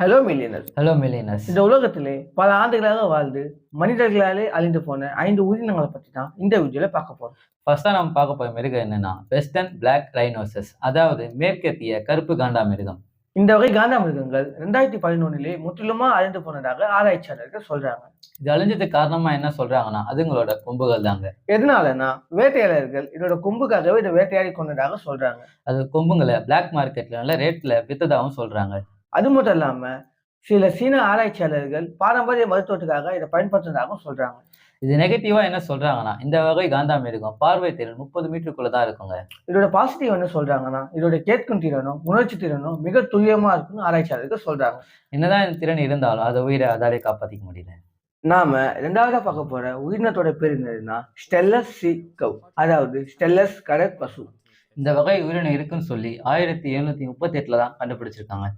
Hello millionaires hello millionaires இந்த உலகத்திலே பல ஆண்டுகளாக வாழ்ந்து மனிதர்களாலே அழிந்து போன ஐந்து உயிரினங்களை பற்றி தான் இந்த வீடியோல பார்க்க போறோம். ஃபர்ஸ்டா நம்ம பார்க்க போற மிருகம் என்னன்னா வெஸ்டர்ன் பிளாக் ரைனோசஸ் அதாவது மேற்கத்திய கருப்பு காண்டா மிருகம். இந்த வகை காண்டாமிருகங்கள் ரெண்டாயிரத்தி பதினொன்னிலே முற்றிலுமா அழிந்து போனதாக ஆராய்ச்சியாளர்கள் சொல்றாங்க. இது அழிஞ்சதுக்கு காரணமா என்ன சொல்றாங்கன்னா அதுங்களோட கொம்புகள் தாங்க. எதனாலனா வேட்டையாளர்கள் இதோட கொம்புக்காகவே இதை வேட்டையாடி கொண்டதாக சொல்றாங்க. அது கொம்புங்களை பிளாக் மார்க்கெட்ல நல்ல ரேட்ல வித்ததாகவும் சொல்றாங்க. அது மட்டும் இல்லாம சில சீன ஆராய்ச்சியாளர்கள் பாரம்பரிய மருத்துவத்துக்காக இதை பயன்படுத்துறதாகவும் சொல்றாங்க. இது நெகட்டிவா என்ன சொல்றாங்கன்னா இந்த வகை காண்டா மிருகம் பார்வை திறன் முப்பது மீட்டருக்குள்ள தான் இருக்குங்க. இதோட பாசிட்டிவ் என்ன சொல்றாங்கன்னா இதோட கேட்கும் திறனும் உணர்ச்சி திறனும் மிக துல்லியமா இருக்குன்னு ஆராய்ச்சியாளர்கள் சொல்றாங்க. என்னதான் இந்த திறன் இருந்தாலும் அதை உயிரை அதாலே காப்பாத்திக்க முடியல. நாம ரெண்டாவதா பார்க்க போற உயிரினத்தோட பேர் என்னதுன்னா ஸ்டெல்லஸ் சி கவ் அதாவது ஸ்டெல்லஸ் கடற் பசு இந்த வகை உயிரினம் இருக்குன்னு சொல்லி ஆயிரத்தி எழுநூத்தி முப்பத்தி எட்டுல தான் கண்டுபிடிச்சிருக்காங்க.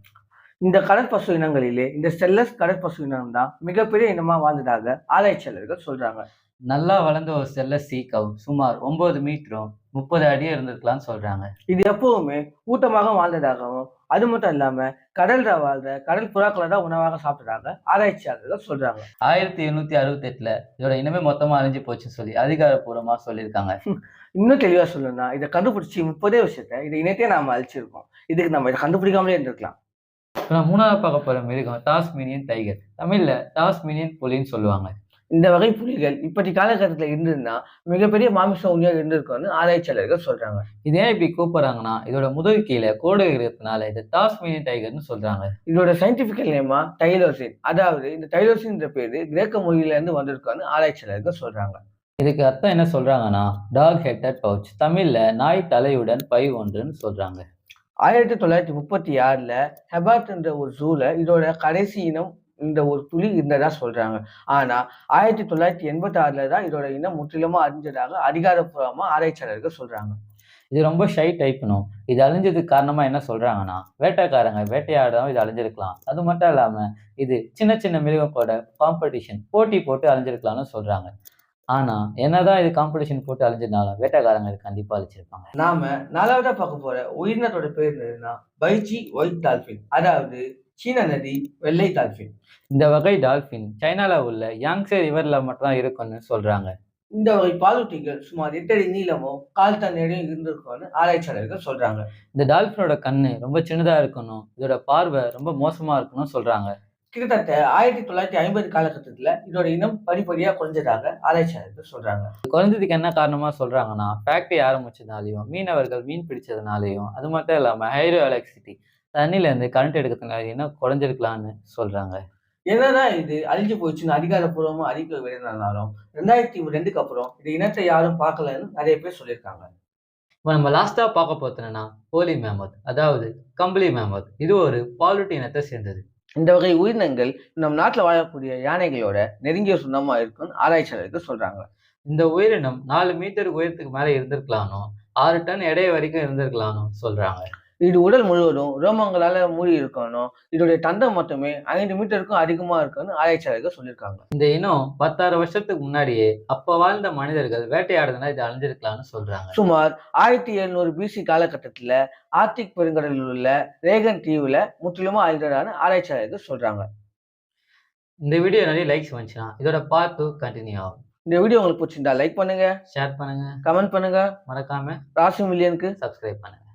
இந்த கடற்பசு இனங்களிலே இந்த ஸ்டெல்லஸ் கடற்பசு இனம் தான் மிகப்பெரிய இனமா வாழ்ந்ததாக ஆராய்ச்சியாளர்கள் சொல்றாங்க. நல்லா வளர்ந்த ஒரு செல்ல சீக்கவ் சுமார் ஒன்பது மீட்டரும் முப்பது அடியும் இருந்திருக்கலாம்னு சொல்றாங்க. இது எப்பவுமே கூட்டமாக வாழ்ந்ததாகவும் அது மட்டும் இல்லாம கடல்ல வாழ்ற கடல் புறாக்களை தான் உணவாக சாப்பிட்டதாக ஆராய்ச்சியாளர்கள் சொல்றாங்க. ஆயிரத்தி எண்ணூத்தி அறுபத்தி எட்டுல இதோட இனமே மொத்தமா அழிஞ்சு போச்சுன்னு சொல்லி அதிகாரப்பூர்வமா சொல்லியிருக்காங்க. இன்னும் தெளிவா சொல்லணும்னா இதை கண்டுபிடிச்சி முப்பதே வருஷத்தை இதை இனத்தையே நாம அழிச்சிருக்கோம். இதுக்கு நம்ம இதை கண்டுபிடிக்காமலே இருந்திருக்கலாம். இப்போ நான் மூணாவது பார்க்க போற மிருகம் டாஸ்மீனியன் டைகர் தமிழ்ல டாஸ்மீனியன் புலின்னு சொல்லுவாங்க. இந்த வகை புலிகள் இப்படி காலகட்டத்தில் இருந்திருந்தா மிகப்பெரிய மாமிச உண்மையாக இருந்திருக்கும்னு ஆராய்ச்சியாளர்கள் சொல்றாங்க. இது ஏன் இப்படி கூப்பிடுறாங்கன்னா இதோட முதுகு கீழே கோடு இருக்கிறதுனால இது டாஸ்மீனியன் டைகர்னு சொல்றாங்க. இதோட சயின்டிபிக்கல் நேமா டைலோசின் அதாவது இந்த டைலோசின் பேரு கிரேக்க மொழியில இருந்து வந்திருக்கான்னு ஆராய்ச்சியாளர்கள் சொல்றாங்க. இதுக்கு அர்த்தம் என்ன சொல்றாங்கன்னா டாக் ஹெட்டட் பவுச் தமிழ்ல நாய் தலையுடன் பை ஒன்றுன்னு சொல்றாங்க. ஆயிரத்தி தொள்ளாயிரத்தி முப்பத்தி ஆறில் ஹெபாத் என்ற ஒரு ஜூல இதோட கடைசி இனம் இந்த ஒரு துளி இருந்ததா சொல்றாங்க. ஆனா ஆயிரத்தி தொள்ளாயிரத்தி எண்பத்தி ஆறுல தான் இதோட இனம் முற்றிலுமா அறிஞ்சதாக அதிகாரப்பூர்வமா ஆராய்ச்சியாளர்கள் சொல்றாங்க. இது ரொம்ப ஷை டைப்னும் இது அழிஞ்சதுக்கு காரணமா என்ன சொல்றாங்கன்னா வேட்டைக்காரங்க வேட்டையாடவும் இது அழிஞ்சிருக்கலாம். அது மட்டும் இல்லாம இது சின்ன சின்ன மிருகத்தோட காம்படிஷன் போட்டி போட்டு அழிஞ்சிருக்கலாம்னு சொல்றாங்க. ஆனா என்னதான் இது காம்படிஷன் போட்டு அழிஞ்சிருந்தாலும் வேட்டைக்காரங்க இது கண்டிப்பா அழிச்சிருப்பாங்க. நாம நாலாவதா பார்க்க போற உயிரினத்தோட பேர் என்னதுன்னா பைச்சி ஒயிட் டால்பின் அதாவது சீன நதி வெள்ளை டால்பின் இந்த வகை டால்பின் சைனால உள்ள யாங்ஸே ரிவர்ல மட்டும் தான் இருக்கும்னு சொல்றாங்க. இந்த வகை பாலூட்டிகள் சுமார் எட்டு அடி நீளமும் கால் எடையும் இருந்திருக்கும்னு ஆராய்ச்சியாளர்கள் சொல்றாங்க. இந்த டால்பினோட கண்ணு ரொம்ப சின்னதா இருக்கணும் இதோட பார்வை ரொம்ப மோசமா இருக்கணும்னு சொல்றாங்க. கிட்டத்தட்ட ஆயிரத்தி தொள்ளாயிரத்தி ஐம்பது காலகட்டத்துல இதோட இனம் படிப்படியா குறைஞ்சதாக ஆராய்ச்சியாளர்கள் சொல்றாங்க. குறைஞ்சதுக்கு என்ன காரணமா சொல்றாங்கன்னா ஃபேக்டரி ஆரம்பிச்சதுனாலையும் மீனவர்கள் மீன் பிடிச்சதுனாலையும் அது மட்டும் இல்லாம ஹைட்ரோ எலக்ட்ரிசிட்டி தண்ணில இருந்து கரண்ட் எடுக்கிறதுனால இன்னும் குறைஞ்சிருக்கலாம்னு சொல்றாங்க. என்னதான் இது? அழிஞ்சு போச்சுன்னு அதிகாரப்பூர்வமா அறிக்கை வெளியினாலும் ரெண்டாயிரத்தி ரெண்டுக்கு அப்புறம் இது இனத்தை யாரும் பார்க்கலன்னு நிறைய பேர் சொல்லியிருக்காங்க. இப்போ நம்ம லாஸ்டா பார்க்க போத்தனா போலி மேமத் அதாவது கம்பளி மேமத் இது ஒரு பாலூட்டி இனத்தை சேர்ந்தது. இந்த வகை உயிரினங்கள் நம் நாட்டில் வாழக்கூடிய யானைகளோட நெருங்கிய சொந்தமாக இருக்குன்னு ஆராய்ச்சியாளர்கள் சொல்றாங்க. இந்த உயிரினம் நாலு மீட்டர் உயரத்துக்கு மேல இருந்திருக்கலானோ ஆறு டன் எடை வரைக்கும் இருந்திருக்கலானோ சொல்றாங்க. இது உடல் முழுவதும் ரோமங்களால மூடி இருக்கணும். இதோடைய தந்தம் மட்டுமே ஐந்து மீட்டருக்கும் அதிகமா இருக்குன்னு ஆராய்ச்சியாளர்கள் சொல்லியிருக்காங்க. இந்த இனம் பத்தாயிரம் வருஷத்துக்கு முன்னாடியே அப்ப வாழ்ந்த மனிதர்கள் வேட்டையாடுறதுனா இது அழிஞ்சிருக்கலாம்னு சொல்றாங்க. சுமார் ஆயிரத்தி எழுநூறு பிசி காலகட்டத்துல ஆர்டிக் பெருங்கடலில் உள்ள ரேகன் தீவுல முற்றிலுமா அழிந்ததான்னு ஆராய்ச்சியாளர்கள் சொல்றாங்க. இந்த வீடியோ நிறைய லைக்ஸ் வந்துச்சுன்னா இதோட பார்ட் டூ கண்டினியூ ஆகும். இந்த வீடியோ உங்களுக்கு பிடிச்சிருந்தா லைக் பண்ணுங்க ஷேர் பண்ணுங்க. கமெண்ட் பண்ணுங்க மறக்காம ராசி மில்லியனுக்கு சப்ஸ்கிரைப் பண்ணுங்க.